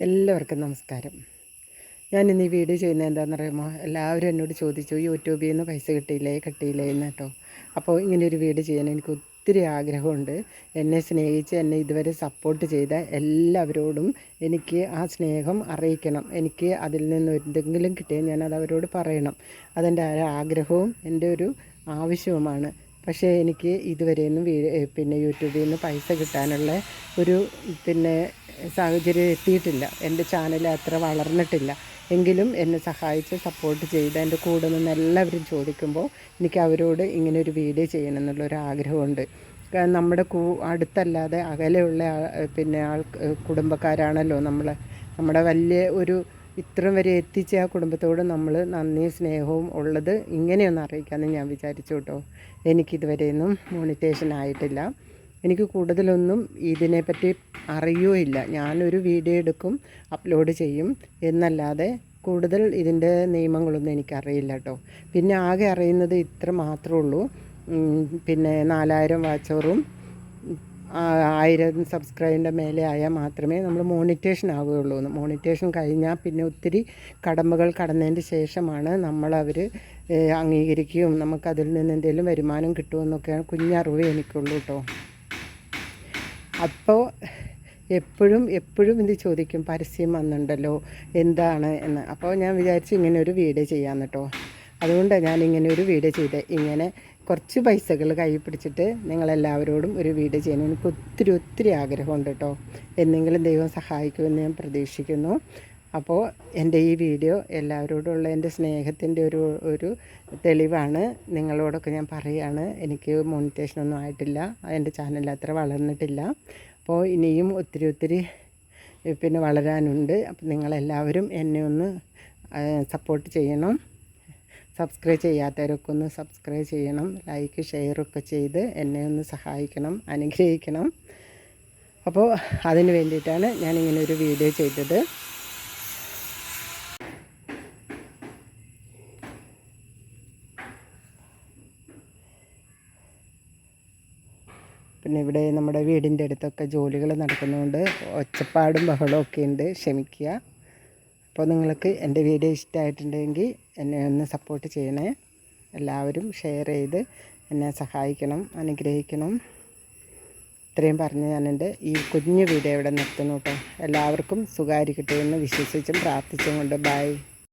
എല്ലാവർക്കും നമസ്കാരം. ഞാൻ ഇന്ന് ഈ വീഡിയോ ചെയ്യുന്നത് എന്താണെന്ന് എല്ലാവരും എന്നോട് ചോദിച്ചു യൂട്യൂബിൽ നിന്ന് പൈസ കിട്ടിയില്ലേ? കിട്ടിയില്ലേ? എന്ന് കേട്ടോ. അപ്പോൾ ഇങ്ങനെ ഒരു വീഡിയോ ചെയ്യാൻ എനിക്ക് ഒത്തിരി ആഗ്രഹമുണ്ട്. എന്നെ സ്നേഹിച്ച് എന്നെ ഇതുവരെ സപ്പോർട്ട് ചെയ്ത എല്ലാവരോടും എനിക്ക് ആ സ്നേഹം അറിയിക്കണം. എനിക്ക് അതിൽ നിന്ന് എന്തെങ്കിലും കിട്ടിയാൽ ഞാൻ അത് അവരോട് പറയണം. അതെന്റെ ആഗ്രഹവും എന്റെ ഒരു ആവശ്യവുമാണ്. പക്ഷേ എനിക്ക് ഇതുവരെയൊന്നും പിന്നെ യൂട്യൂബിൽ നിന്ന് പൈസ കിട്ടാനുള്ള ഒരു പിന്നെ സാഹചര്യം എത്തിയിട്ടില്ല. എന്റെ ചാനൽ അത്ര വളർന്നിട്ടില്ല. എങ്കിലും എന്നെ സഹായിച്ച് സപ്പോർട്ട് ചെയ്ത് എന്റെ കൂടെ നിന്ന് എല്ലാവരും ചോദിക്കുമ്പോൾ എനിക്ക് അവരോട് ഇങ്ങനെ ഒരു വീഡിയോ ചെയ്യണം എന്നുള്ളൊരു ആഗ്രഹമുണ്ട്. നമ്മുടെ കൂ അടുത്തല്ലാതെ അകലെയുള്ള പിന്നെ ആൾ കുടുംബക്കാരാണല്ലോ നമ്മൾ നമ്മുടെ വലിയ ഒരു ഇത്രയും വരെ എത്തിച്ച ആ കുടുംബത്തോട് നമ്മൾ നന്ദി സ്നേഹവും ഉള്ളത് ഇങ്ങനെയൊന്ന് അറിയിക്കാമെന്ന് ഞാൻ വിചാരിച്ചു കേട്ടോ. എനിക്കിതുവരെയൊന്നും മോണിറ്റേഷൻ ആയിട്ടില്ല. എനിക്ക് കൂടുതലൊന്നും ഇതിനെപ്പറ്റി അറിയുകയില്ല ഞാനൊരു വീഡിയോ എടുക്കും അപ്ലോഡ് ചെയ്യും. എന്നല്ലാതെ കൂടുതൽ ഇതിന്റെ നിയമങ്ങളൊന്നും എനിക്കറിയില്ല കേട്ടോ. പിന്നെ ആകെ അറിയുന്നത് ഇത്ര മാത്രമേ ഉള്ളൂ. പിന്നെ നാലായിരം വാച്ചോറും ആയിരം സബ്സ്ക്രൈബിന്റെ മേലെ ആയാൽ മാത്രമേ നമ്മൾ മോണിറ്റേഷൻ ആവുകയുള്ളൂ. മോണിറ്റേഷൻ കഴിഞ്ഞാൽ പിന്നെ ഒത്തിരി കടമ്പകൾ കടന്നതിന് ശേഷമാണ് നമ്മളവർ അംഗീകരിക്കുകയും നമുക്കതിൽ നിന്ന് എന്തെങ്കിലും വരുമാനം കിട്ടുമെന്നൊക്കെയാണ് കുഞ്ഞറിവ് എനിക്കുള്ളൂ കേട്ടോ. അപ്പോൾ എപ്പോഴും എപ്പോഴും ഇത് ചോദിക്കും പരസ്യം വന്നിട്ടുണ്ടല്ലോ എന്താണ് എന്ന്. അപ്പോൾ ഞാൻ വിചാരിച്ചു ഇങ്ങനെ ഒരു വീഡിയോ ചെയ്യാമെന്ന് കേട്ടോ. അതുകൊണ്ടാണ് ഞാൻ ഇങ്ങനെ ഒരു വീഡിയോ ചെയ്തത്. ഇങ്ങനെ കുറച്ച് പൈസകൾ കൈ പിടിച്ചിട്ട് നിങ്ങളെല്ലാവരോടും ഒരു വീട് ചെയ്യണം എനിക്ക് ഒത്തിരി ഒത്തിരി ആഗ്രഹമുണ്ട് കേട്ടോ. എന്നെങ്കിലും ദൈവം സഹായിക്കുമെന്ന് ഞാൻ പ്രതീക്ഷിക്കുന്നു. അപ്പോൾ എന്റെ ഈ വീഡിയോ എല്ലാവരോടുള്ള എന്റെ സ്നേഹത്തിന്റെ ഒരു ഒരു തെളിവാണ്. നിങ്ങളോടൊക്കെ ഞാൻ പറയുകയാണ് എനിക്ക് മോണിറ്റേഷനൊന്നും ആയിട്ടില്ല. എന്റെ ചാനൽ അത്ര വളർന്നിട്ടില്ല. അപ്പോൾ ഇനിയും ഒത്തിരി ഒത്തിരി പിന്നെ വളരാനുണ്ട്. അപ്പം നിങ്ങളെല്ലാവരും എന്നെ ഒന്ന് സപ്പോർട്ട് ചെയ്യണം. സബ്സ്ക്രൈബ് ചെയ്യാത്തവരൊക്കെ ഒന്ന് സബ്സ്ക്രൈബ് ചെയ്യണം ലൈക്ക് ഷെയറൊക്കെ ചെയ്ത് എന്നെ ഒന്ന് സഹായിക്കണം അനുഗ്രഹിക്കണം. അപ്പോൾ അതിന് വേണ്ടിയിട്ടാണ് ഞാനിങ്ങനെ ഒരു വീഡിയോ ചെയ്തത്. പിന്നെ ഇവിടെ നമ്മുടെ വീടിന്റെ അടുത്തൊക്കെ ജോലികൾ നടക്കുന്നതുകൊണ്ട് ഒച്ചപ്പാടും ബഹളമൊക്കെ ഉണ്ട്. ക്ഷമിക്കുക. അപ്പോൾ നിങ്ങൾക്ക് എന്റെ വീഡിയോ ഇഷ്ടമായിട്ടുണ്ടെങ്കിൽ എന്നെ ഒന്ന് സപ്പോർട്ട് ചെയ്യണേ. എല്ലാവരും ഷെയർ ചെയ്ത് എന്നെ സഹായിക്കണം അനുഗ്രഹിക്കണം. ഇത്രയും പറഞ്ഞ് ഞാൻ എന്റെ ഈ കുഞ്ഞു വീഡിയോ ഇവിടെ നിർത്തുന്നു കേട്ടോ. എല്ലാവർക്കും സുഖമായിരിക്കട്ടെ എന്ന് വിശ്വസിച്ചും പ്രാർത്ഥിച്ചും കൊണ്ട് ബൈ